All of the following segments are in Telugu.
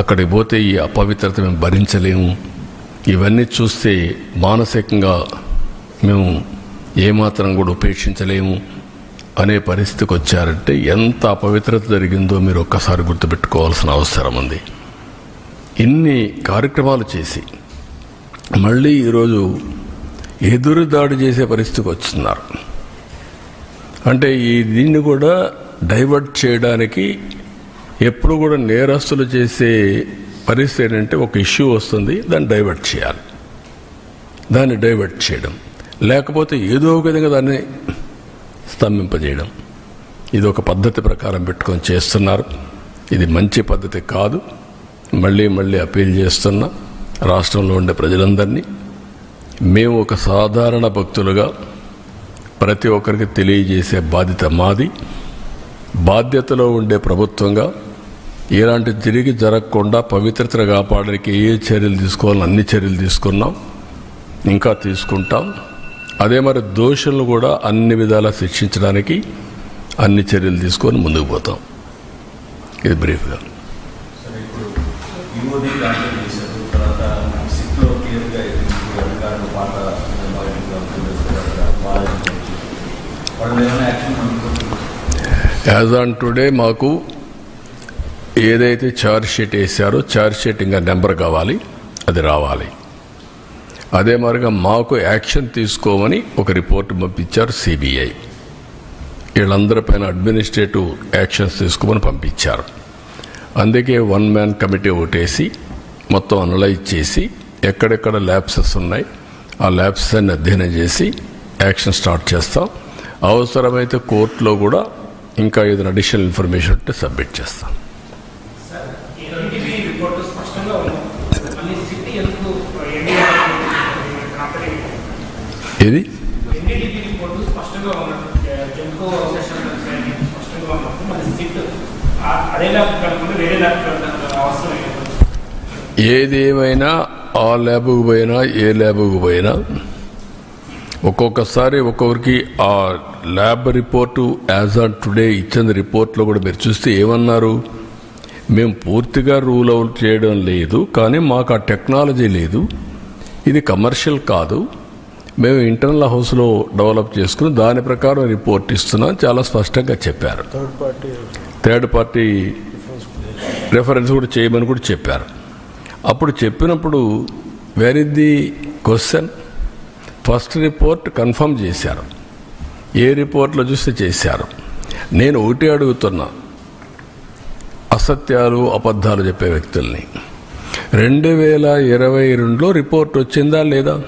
అక్కడికి పోతే ఈ అపవిత్రత మేము భరించలేము. ఇవన్నీ చూస్తే మానసికంగా మేము ఏమాత్రం కూడా ఉపేక్షించలేము అనే పరిస్థితికి వచ్చారంటే ఎంత అపవిత్రత జరిగిందో మీరు ఒక్కసారి గుర్తుపెట్టుకోవాల్సిన అవసరం ఉంది. ఇన్ని కార్యక్రమాలు చేసి మళ్ళీ ఈరోజు ఎదురు దాడి చేసే పరిస్థితికి వస్తున్నారు. అంటే ఈ దీన్ని కూడా డైవర్ట్ చేయడానికి ఎప్పుడు కూడా నేరస్తులు చేసే పరిస్థితి ఏంటంటే ఒక ఇష్యూ వస్తుంది దాన్ని డైవర్ట్ చేయాలి. దాన్ని డైవర్ట్ చేయడం. లేకపోతే ఏదో ఒక విధంగా దాన్ని స్తంభింపజేయడం. ఇది ఒక పద్ధతి ప్రకారం పెట్టుకొని చేస్తున్నారు. ఇది మంచి పద్ధతి కాదు. మళ్ళీ మళ్ళీ అప్పీల్ చేస్తున్నా రాష్ట్రంలో ఉండే ప్రజలందరినీ. మేము ఒక సాధారణ భక్తులుగా ప్రతి ఒక్కరికి తెలియజేసే బాధ్యత మాది. బాధ్యతలో ఉండే ప్రభుత్వంగా ఇలాంటి తిరిగి జరగకుండా పవిత్రతను కాపాడడానికి ఏ చర్యలు తీసుకోవాలని అన్ని చర్యలు తీసుకున్నాం ఇంకా తీసుకుంటాం. అదే మరి దోషులను కూడా అన్ని విధాలా శిక్షించడానికి అన్ని చర్యలు తీసుకొని ముందుకు పోతాం. ఇది బ్రీఫ్గా. యాజ్ ఆన్ టుడే మాకు ఏదైతే ఛార్జ్ షీట్ వేసారో ఛార్జ్ షీట్ ఇంకా నెంబర్ కావాలి అది రావాలి. అదే మరిగా మాకు యాక్షన్ తీసుకోమని ఒక రిపోర్ట్ పంపించారు సిబిఐ వీళ్ళందరిపైన అడ్మినిస్ట్రేటివ్ యాక్షన్స్ తీసుకోమని పంపించారు. అందుకే వన్ మ్యాన్ కమిటీ ఒకటేసి మొత్తం అనలైజ్ చేసి ఎక్కడెక్కడ ల్యాబ్సెస్ ఉన్నాయి ఆ ల్యాబ్సెస్ అన్ని అధ్యయనం చేసి యాక్షన్ స్టార్ట్ చేస్తాం. అవసరమైతే కోర్టులో కూడా ఇంకా ఏదైనా అడిషనల్ ఇన్ఫర్మేషన్ ఉంటే సబ్మిట్ చేస్తాం ఎన్డీటీవీ రిపోర్టు స్పష్టంగా ఉంది మళ్ళీ సిటీ ఎందుకు కంపెనీ ఇది ఎన్డీటీవీ రిపోర్టు స్పష్టంగా ఉన్నది జంకో సెషన్ స్పష్టంగా ఉన్నప్పుడు మళ్ళీ సిట్ ఆ- అదే ల్యాబ్ కాకుండా వేరే ల్యాబ్ అవసరం లేదు ఏది? ఏమైనా ఆ ల్యాబ్కు పోయినా ఏ ల్యాబ్కు పోయినా ఒక్కొక్కసారి ఒక్కొక్కరికి ఆ lab report as on today ఇచ్చిన రిపోర్ట్లో కూడా మీరు చూస్తే ఏమన్నారు? మేము పూర్తిగా రూల్ అవుట్ చేయడం లేదు కానీ మాకు ఆ టెక్నాలజీ లేదు. ఇది కమర్షియల్ కాదు. మేము ఇంటర్నల్ హౌస్లో డెవలప్ చేసుకుని దాని ప్రకారం రిపోర్ట్ ఇస్తున్నాం చాలా స్పష్టంగా చెప్పారు. థర్డ్ పార్టీ రెఫరెన్స్ కూడా చేయమని కూడా చెప్పారు. అప్పుడు చెప్పినప్పుడు where is the question first report confirm చేశారు. ఏ రిపోర్ట్లో చూస్తే చేశారు. నేను ఒకటి అడుగుతున్నా. అసత్యాలు అబద్ధాలు చెప్పే వ్యక్తుల్ని. రెండు వేల ఇరవై రెండులో రిపోర్ట్ వచ్చిందా లేదా?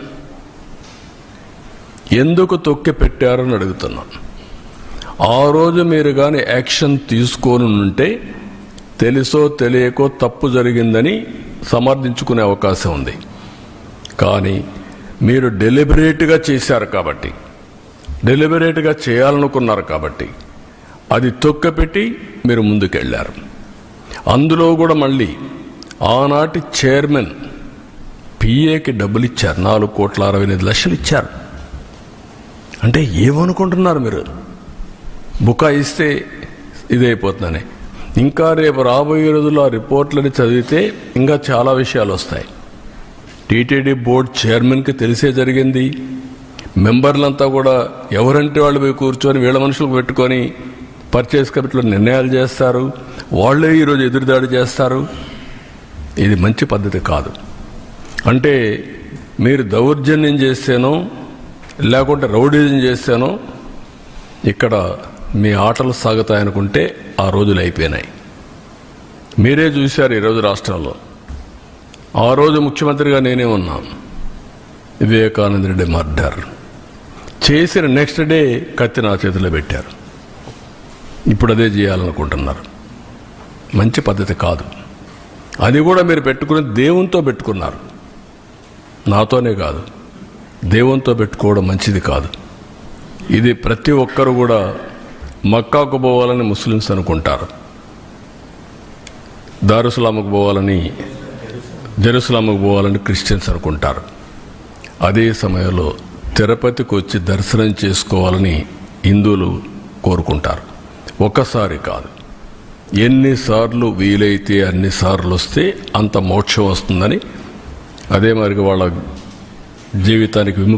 ఎందుకు తొక్కి పెట్టారని అడుగుతున్నా. ఆ రోజు మీరు కానీ యాక్షన్ తీసుకొని ఉంటే తెలుసో తెలియకో తప్పు జరిగిందని సమర్థించుకునే అవకాశం ఉంది. కానీ మీరు డెలిబరేట్గా చేశారు కాబట్టి డెలిబరేట్గా చేయాలనుకున్నారు కాబట్టి అది తొక్కపెట్టి మీరు ముందుకెళ్ళారు అందులో కూడా మళ్ళీ ఆనాటి చైర్మన్ పిఏకి డబ్బులు ఇచ్చారు నాలుగు కోట్ల అరవై ఎనిమిది లక్షలు ఇచ్చారు అంటే ఏమనుకుంటున్నారు మీరు? బుకాయిస్తే ఇదైపోతుందని. ఇంకా రేపు రాబోయే రోజుల్లో ఆ రిపోర్ట్లని చదివితే ఇంకా చాలా విషయాలు వస్తాయి. టీటీడీ బోర్డ్ చైర్మన్కి తెలిసే జరిగింది. మెంబర్లంతా కూడా ఎవరంటే వాళ్ళు పోయి కూర్చొని వీళ్ళ మనుషులు పెట్టుకొని పర్చేస్ కమిటీలో నిర్ణయాలు చేస్తారు. వాళ్ళే ఈరోజు ఎదురుదాడి చేస్తారు. ఇది మంచి పద్ధతి కాదు. అంటే మీరు దౌర్జన్యం చేస్తేనో లేకుంటే రౌడీజం చేశాను. ఇక్కడ మీ ఆటలు సాగుతాయనుకుంటే ఆ రోజులు అయిపోయినాయి. మీరే చూశారు ఈరోజు రాష్ట్రంలో ఆ రోజు ముఖ్యమంత్రిగా నేనే ఉన్నాను. వివేకానంద రెడ్డి మర్డర్. చేసిన నెక్స్ట్ డే కత్తి నా చేతిలో పెట్టారు. ఇప్పుడు అదే చేయాలనుకుంటున్నారు. మంచి పద్ధతి కాదు. అది కూడా మీరు పెట్టుకుని దేవునితో పెట్టుకున్నారు. నాతోనే కాదు. దేవునితో పెట్టుకోవడం మంచిది కాదు. ఇది ప్రతి ఒక్కరు కూడా మక్కాకు పోవాలని ముస్లిమ్స్ అనుకుంటారు. దారుసలాముకు పోవాలని జెరూసలాముకు పోవాలని క్రిస్టియన్స్ అనుకుంటారు. అదే సమయంలో తిరుపతికి వచ్చి దర్శనం చేసుకోవాలని హిందువులు కోరుకుంటారు. ఒక్కసారి కాదు. ఎన్నిసార్లు వీలైతే అన్నిసార్లు వస్తే అంత మోక్షం వస్తుందని అదే మరి వాళ్ళ జీవితానికి విముక్తి